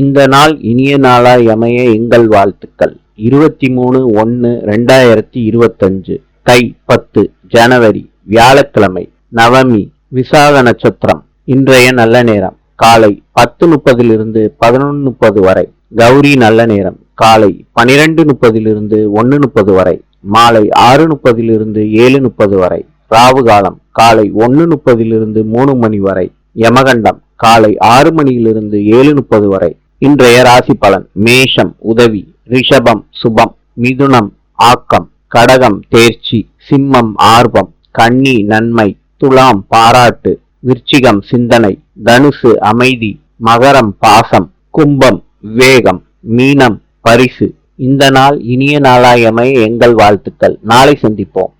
இந்த நாள் இனிய நாளாய் அமைய எங்கள் வாழ்த்துக்கள். இருபத்தி மூணு ஒன்று ரெண்டாயிரத்தி இருபத்தஞ்சு தை பத்து ஜனவரி வியாழக்கிழமை நவமி விசாக நட்சத்திரம் இன்றைய நல்ல நேரம். காலை பத்து முப்பதிலிருந்து பதினொன்று முப்பது வரை. கௌரி நல்ல நேரம். காலை பனிரெண்டு முப்பதிலிருந்து ஒன்று முப்பது வரை. மாலை ஆறு முப்பதிலிருந்து ஏழு முப்பது வரை. ராவு காலம் காலை ஒன்று முப்பதிலிருந்து மூணு மணி வரை. யமகண்டம் காலை ஆறு மணியிலிருந்து ஏழு முப்பது வரை. இன்றைய ராசி பலன் மேஷம் உதவி ரிஷபம் சுபம் மிதுனம் ஆக்கம் கடகம் தேர்ச்சி சிம்மம் ஆர்வம் கன்னி நன்மை துலாம் பாராட்டு விருச்சிகம் சிந்தனை தனுசு அமைதி மகரம் பாசம் கும்பம் வேகம் மீனம் பரிசு. இந்த நாள் இனிய நாளாயமை எங்கள் வாழ்த்துக்கள். நாளை சந்திப்போம்.